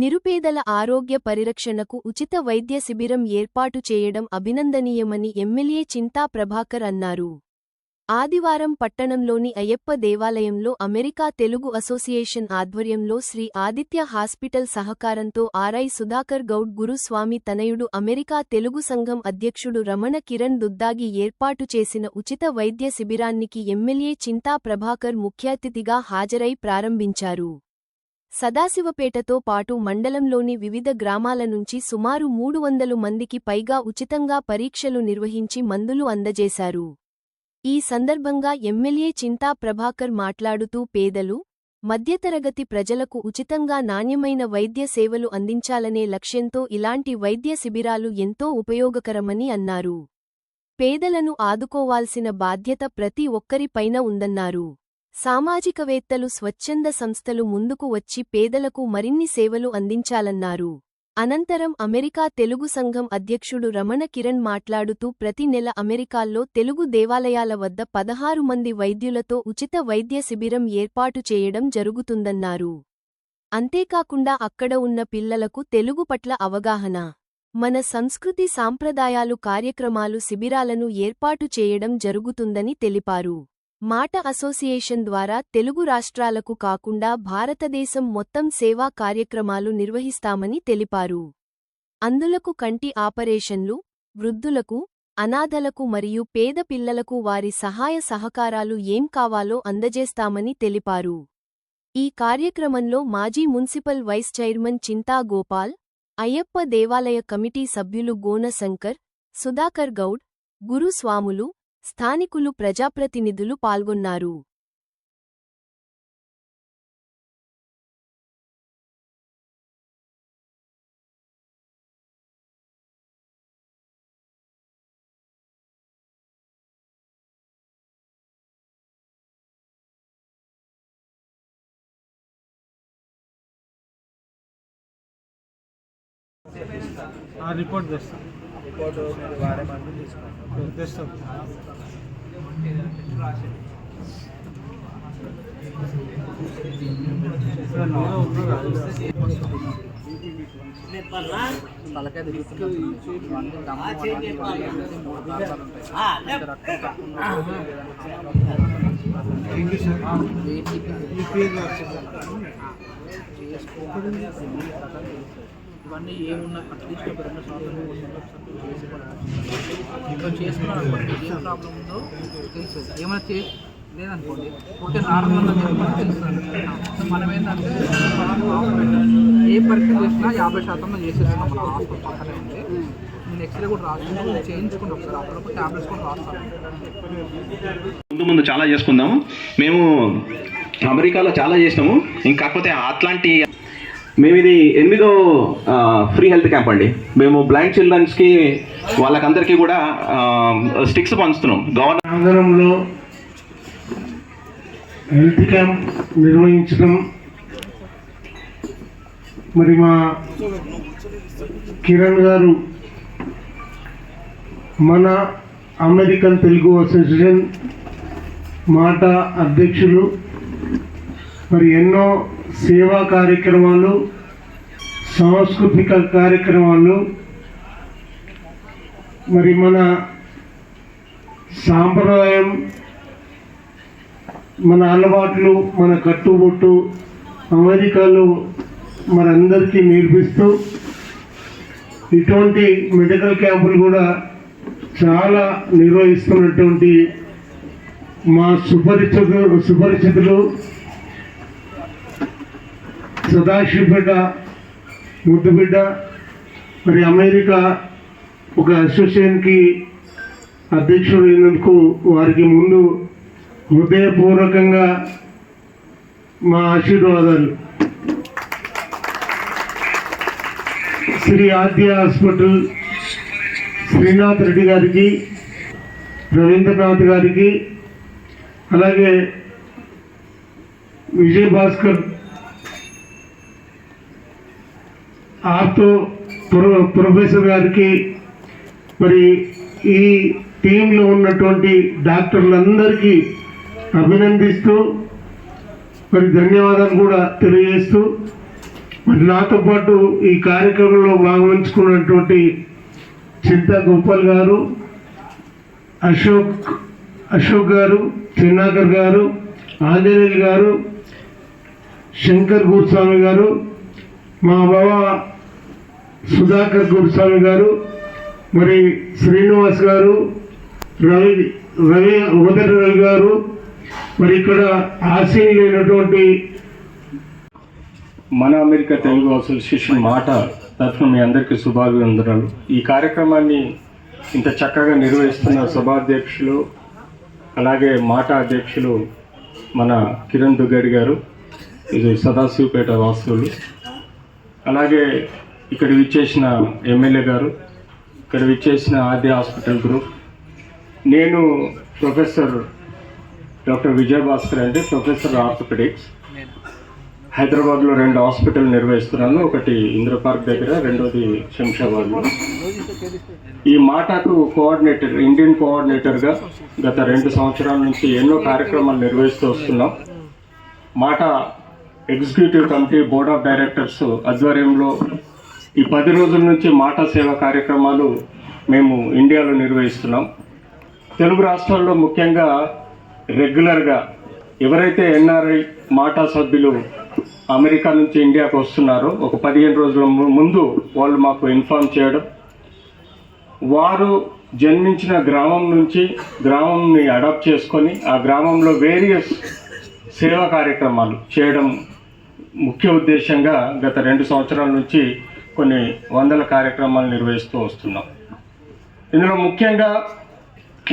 నిరుపేదల ఆరోగ్య పరిరక్షణకు ఉచిత వైద్య శిబిరం ఏర్పాటు చేయడం అభినందనీయమని ఎమ్మెల్యే చింతా ప్రభాకర్ అన్నారు. ఆదివారం పట్టణంలోని అయ్యప్ప దేవాలయంలో అమెరికా తెలుగు అసోసియేషన్ ఆధ్వర్యంలో శ్రీ ఆదిత్య హాస్పిటల్ సహకారంతో ఆర్ఐ సుధాకర్ గౌడ్ గురుస్వామి తనయుడు అమెరికా తెలుగు సంఘం అధ్యక్షుడు రమణ కిరణ్ దుద్దాగి ఏర్పాటు చేసిన ఉచిత వైద్య శిబిరానికి ఎమ్మెల్యే చింతా ప్రభాకర్ ముఖ్యాతిథిగా హాజరై ప్రారంభించారు. సదాశివపేటతో పాటు మండలంలోని వివిధ గ్రామాల నుంచి సుమారు మూడు వందలు మందికి పైగా ఉచితంగా పరీక్షలు నిర్వహించి మందులు అందజేశారు. ఈ సందర్భంగా ఎమ్మెల్యే చింతా ప్రభాకర్ మాట్లాడుతూ పేదలు మధ్యతరగతి ప్రజలకు ఉచితంగా నాణ్యమైన వైద్య సేవలు అందించాలనే లక్ష్యంతో ఇలాంటి వైద్య శిబిరాలు ఎంతో ఉపయోగకరమని అన్నారు. పేదలను ఆదుకోవాల్సిన బాధ్యత ప్రతి ఒక్కరిపైన ఉందన్నారు. సామాజికవేత్తలు స్వచ్ఛంద సంస్థలు ముందుకు వచ్చి పేదలకు మరిన్ని సేవలు అందించాలన్నారు. అనంతరం అమెరికా తెలుగు సంఘం అధ్యక్షుడు రమణ కిరణ్ మాట్లాడుతూ ప్రతి నెల అమెరికాల్లో తెలుగు దేవాలయాల వద్ద పదహారు మంది వైద్యులతో ఉచిత వైద్య శిబిరం ఏర్పాటు చేయడం జరుగుతుందన్నారు. అంతేకాకుండా అక్కడ ఉన్న పిల్లలకు తెలుగు పట్ల అవగాహన మన సంస్కృతి సాంప్రదాయాలు కార్యక్రమాలు శిబిరాలను ఏర్పాటు చేయడం జరుగుతుందని తెలిపారు. మాట అసోసియేషన్ ద్వారా తెలుగు రాష్ట్రాలకు కాకుండా భారతదేశం మొత్తం సేవా కార్యక్రమాలు నిర్వహిస్తామని తెలిపారు. అందులకు కంటి ఆపరేషన్లు వృద్ధులకు అనాథలకు మరియు పేద పిల్లలకు వారి సహాయ సహకారాలు ఏం కావాలో అందజేస్తామని తెలిపారు. ఈ కార్యక్రమంలో మాజీ municipal vice chairman Chinta Gopal Ayyappa దేవాలయ కమిటీ సభ్యులు గోన శంకర్ సుధాకర్ గౌడ్ గురుస్వాములు స్థానికులు ప్రజాప్రతినిధులు పాల్గొన్నారు. రిపోర్ట్ చేస్తాను రిపోర్ట్ మీరు వాడే మందులు తీసుకోండి తలకాయ మూడు ఇవన్నీ ఏమున్నా అట్లీస్ట్ ఒక రెండు సార్లు మూడు సార్లు చేసుకోవాలి చేసుకున్నాను అనుకోండి ఏ ప్రాబ్లం ఉందో తెలుసు. ఏమైనా చే లేదనుకోండి. ఓకే నార్మల్గా చెప్పమని తెలుస్తుంది మనం ఏంటంటే ఏ పరీక్ష చేసినా యాభై శాతంలో చేసేస్తున్నాం మన హాస్పిటల్ పక్కనే ఉంది. నేను ఎక్స్రే కూడా రాసుకున్నాను చేయించుకున్నాం ఒకసారి అప్పుడప్పుడు ట్యాబ్లెట్స్ కూడా రాస్తాను. ముందు ముందు చాలా చేసుకుందాము. మేము అమెరికాలో చాలా చేసినాము. ఇంకా కాకపోతే అట్లాంటి మేము ఇది ఎనిమిదో ఫ్రీ హెల్త్ క్యాంప్ అండి. మేము బ్లైండ్ చిల్డ్రన్స్కి వాళ్ళకందరికీ కూడా స్టిక్స్ పంచుతున్నాం. గవర్నర్ ఆంధ్రంలో హెల్త్ క్యాంప్ నిర్వహించడం మరి మా కిరణ్ గారు మన అమెరికన్ తెలుగు అసోసియేషన్ మాట అధ్యక్షులు మరి ఎన్నో సేవా కార్యక్రమాలు సాంస్కృతిక కార్యక్రమాలు మరి మన సాంప్రదాయం మన అలవాట్లు మన కట్టుబొట్టు అమెరికాలో మనందరికీ నేర్పిస్తూ ఇటువంటి మెడికల్ క్యాంపులు కూడా చాలా నిర్వహిస్తున్నటువంటి మా సుపరిచితులు సుపరిచితులు సదాశివబిడ్డ ముద్దుబిడ్డ మరి అమెరికా ఒక అసోసియేషన్కి అధ్యక్షుడు అయినందుకు వారికి ముందు హృదయపూర్వకంగా మా ఆశీర్వాదాలు. శ్రీ ఆద్య హాస్పిటల్ శ్రీనాథ్ రెడ్డి గారికి రవీంద్రనాథ్ గారికి అలాగే Vijay Bhaskar ortho pro professor గారికి మరి ఈ టీంలో ఉన్నటువంటి డాక్టర్లందరికీ అభినందిస్తూ మరి ధన్యవాదాలు కూడా తెలియజేస్తూ మరి నాతో పాటు ఈ కార్యక్రమంలో భాగవహించుకున్నటువంటి చింతా గోపాల్ గారు అశోక్ అశోక్ గారు చిన్నాకర్ గారు ఆంజనేయులు గారు శంకర్ గురుస్వామి గారు మా బావ సుధాకర్ గురుస్వామి గారు మరి శ్రీనివాస్ గారు రవి రవి ఉదర్ రవి గారు మరి ఇక్కడ ఆశీనులైనటువంటి మన అమెరికా తెలుగు అసోసియేషన్ మాట తరఫున మీ అందరికీ శుభాభివందనాలు. ఈ కార్యక్రమాన్ని ఇంత చక్కగా నిర్వహిస్తున్న సభాధ్యక్షులు అలాగే మాట అధ్యక్షులు మన కిరణ్ దుగ్గడి గారు ఇది సదాశివపేట వాసులు. అలాగే ఇక్కడ విచ్చేసిన ఎమ్మెల్యే గారు ఇక్కడ విచ్చేసిన ఆర్ది హాస్పిటల్ గ్రూప్. నేను ప్రొఫెసర్ డాక్టర్ విజయభాస్కర్ అంటే ప్రొఫెసర్ ఆర్థోపెడిక్స్. హైదరాబాద్లో రెండు హాస్పిటల్ నిర్వహిస్తున్నాను ఒకటి ఇంద్రపార్క్ దగ్గర రెండోది శంషాబాద్లో. ఈ మాటకు కోఆర్డినేటర్ ఇండియన్ కోఆర్డినేటర్గా గత రెండు సంవత్సరాల నుంచి ఎన్నో కార్యక్రమాలు నిర్వహిస్తూ వస్తున్నాం. మాట executive committee board of directors ఆధ్వర్యంలో ఈ పది రోజుల నుంచి మాట సేవ కార్యక్రమాలు మేము ఇండియాలో నిర్వహిస్తున్నాం. తెలుగు రాష్ట్రాల్లో ముఖ్యంగా రెగ్యులర్గా ఎవరైతే ఎన్ఆర్ఐ మాటా సభ్యులు అమెరికా నుంచి ఇండియాకు వస్తున్నారో ఒక పదిహేను రోజుల ముందు వాళ్ళు మాకు ఇన్ఫార్మ్ చేయడం. వారు జన్మించిన గ్రామం నుంచి గ్రామంని అడాప్ట్ చేసుకొని ఆ గ్రామంలో వేరియస్ సేవా కార్యక్రమాలు చేయడం ముఖ్య ఉద్దేశంగా గత రెండు సంవత్సరాల నుంచి కొన్ని వందల కార్యక్రమాలు నిర్వహిస్తూ వస్తున్నాం. ఇందులో ముఖ్యంగా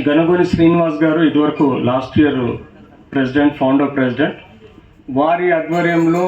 గనగోని శ్రీనివాస్ గారు ఇదివరకు last year president founder president వారి ఆధ్వర్యంలో